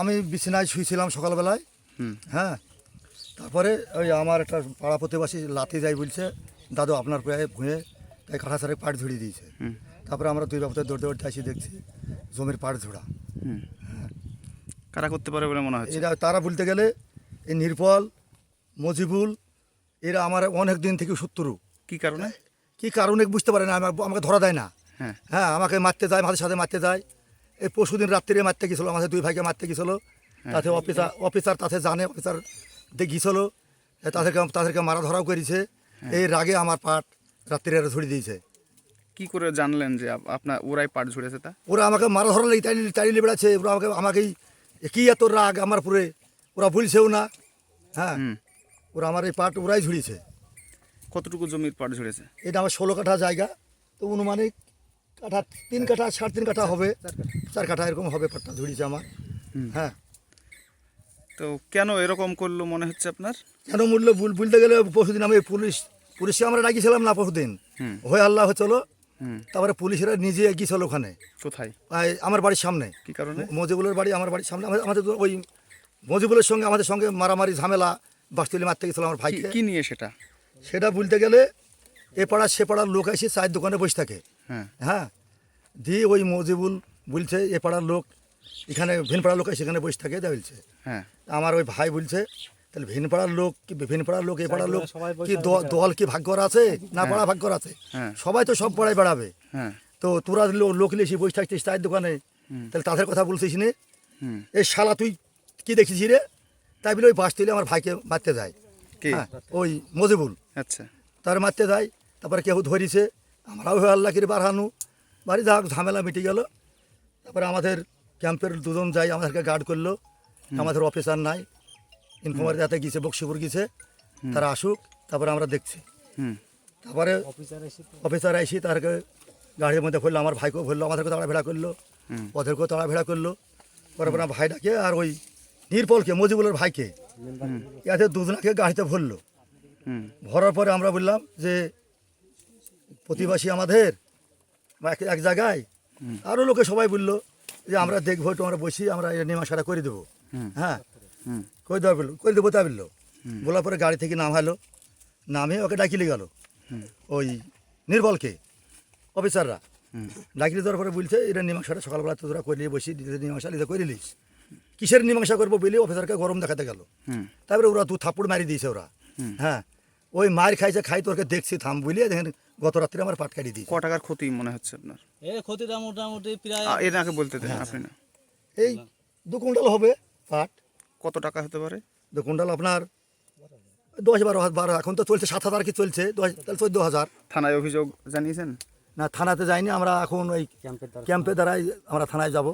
আমি বিছানায় শুয়েছিলাম সকালবেলায়। হ্যাঁ তারপরে ওই আমার একটা পাড়া প্রতিবাসী লাথি যাই বলছে দাদু আপনার প্রায় ভুঁয়ে তাই কাঁঠা সারে পাট ঝুড়িয়ে দিয়েছে। তারপরে আমরা দুই বাবুতে দৌড়তে দৌড়তে আসি দেখছি জমির পাট ঝোড়া। হুম। কারা করতে পারে বলে মনে হয় এরা তারা বলতে গেলে এই নির্পল মজিবুল এরা আমার অনেক দিন থেকে শত্রু। কি কারণে? কি কারণে বুঝতে পারে না আমাকে ধরা দেয় না। হ্যাঁ। হ্যাঁ আমাকে মারতে যায় আমাদের সাথে মারতে যায়। এই পরশু দিন রাত্রিরে মারতে গেছিল আমাদের দুই ভাইকে মারতে গেছিল। তাতে অফিসার অফিসার তাতে জানে অফিসার গিয়েছিল। তাদেরকে তাদেরকে মারা ধরাও করেছে। এই রাগে আমার পাট রাত্রিরে ধরে দিয়েছে। কি করে জানলেন যে আপ- আপনার ওরাই পাট ঝুড়েছে তা? ওরা আমাকে মারা ধরা লেগে তাই তাই বেড়াচ্ছে। ওরা আমাকে আমাকেই কি এত রাগ আমার পুরে ওরা ভুলছেও না। হ্যাঁ। ওরা আমার এই পাট ওরাই ঝুড়িয়েছে। কতটুকু জমির পাট ঝুড়েছে? এটা আমার ষোলো কাঠা জায়গা। তো অনুমানিক কাঠা তিন কাঠা সাড়ে তিন কাঠা হবে। চার কাঠা এরকম হবে পাটটা ঝুড়িয়েছে আমার হ্যাঁ। তো কেন এরকম করল মনে হচ্ছে আপনার? কেন মূল্য ভুল বলতে গেলে পরশুদিন আমি পুলিশ পুলিশে আমরা ডাকিছিলাম না পরশুদিন। হয়ে আল্লাহ চলো। তারপরে পুলিশেরা নিজে গিয়েছিল ওখানে। কোথায়? আমার বাড়ির সামনে। কি কারণে? মজিবুলের বাড়ি আমার বাড়ির সামনে। আমাদের- ওই মজিবুলের সঙ্গে আমাদের সঙ্গে মারামারি ঝামেলা বাস্তুলি মারতে গেছিল আমার ভাইকে। কি নিয়ে সেটা? সেটা বলতে গেলে এ পাড়া সে পাড়ার লোক এসে চায়ের দোকানে বসে থাকে। হ্যাঁ। হ্যাঁ। দিয়ে ওই মজিবুল বলছে এ পাড়ার লোক এখানে ভিন পাড়ার লোক এসে এখানে বসে থাকে যা বলছে। হ্যাঁ। আমার ওই ভাই বলছে তাহলে ভিন পাড়ার লোক কি ভিন পাড়ার লোক এ পাড়ার লোক কি দল কি ভাগ্যর আছে? না পাড়া ভাগ্যর আছে? হ্যাঁ। সবাই তো সব পাড়ায় বেড়াবে। হ্যাঁ। তো তোরা লো- লোক লিখি বসে থাকছিস চায়ের দোকানে। তাহলে তাদের কথা বলছিস নে। এই শালা তুই কি দেখছিস রে? তাই বলে ওই বাস তুলে আমার ভাইকে মারতে যায়। হ্যাঁ ওই মজিবুল। আচ্ছা। তার মারতে যায় তারপরে কেউ ধরিছে। আমরাও হয়ে আল্লাহ কিরে বাড়ানো বাড়ি যাক ঝামেলা মিটে গেল। তারপরে আমাদের ক্যাম্পের দুজন যাই আমাদেরকে গার্ড করল। আমাদের অফিসার নাই। ইনফর্মার যাতে গিয়েছে বক্সিপুর গিয়েছে তারা আসুক তারপরে আমরা দেখছি। তারপরে অফিসার আইসি তারকে গাড়ির মধ্যে ফেলল আমার ভাইকেও ফেলল আমাদেরকেও তাড়াভেড়া করল। ওদেরকেও তাড়াভেড়া করল। পরে পরে আমার ভাইটাকে আর ওই নির্পলকে মজিবুলের ভাইকে ইয়াতে দুজনাকে গাড়িতে ভরলো ভরার পরে আমরা বললাম যে প্রতিবাসী আমাদের এক এক জায়গায়। আরও লোকে সবাই বলল যে আমরা দেখব একটু আমরা বসি আমরা এর নিমাশাটা করে দেবো। হ্যাঁ। করে দেওয়া বলল করে দেবো তা বলল। বলার পরে গাড়ি থেকে নামালো। নামে ওকে ডাকিলে গেল। ওই নির্বলকে অফিসাররা। ডাকিলে দেওয়ার পরে বলছে এটা মীমাংসাটা সকালবেলা তো তোরা করলি বসি মীমাংসা লিখে করে নিস। কিসের মীমাংসা করব বলে অফিসারকে গরম দেখাতে গেল। তারপরে ওরা দু থাপ্পড় মারি দিয়েছে ওরা। হ্যাঁ। ওই মার খাইছে খাই তোরকে দেখছি থাম বুলিয়ে দেখেন গত রাত্রে আমার পাট কাটি দিয়েছে। ক টাকার ক্ষতি মনে হচ্ছে আপনার? এ ক্ষতিটা মোটামুটি প্রায় এর আগে বলতে দেন আপনি না। এই দু কুইন্টাল হবে পাট। কত টাকা হতে পারে? দু কুইন্টাল আপনার দশ বারো হাজার বারো এখন তো চলছে সাত হাজার কি চলছে? দশ তাহলে চোদ্দ হাজার। থানায় অভিযোগ জানিয়েছেন? না থানাতে যাইনি আমরা এখন ওই ক্যাম্পে দ্বারাই আমরা থানায় যাব।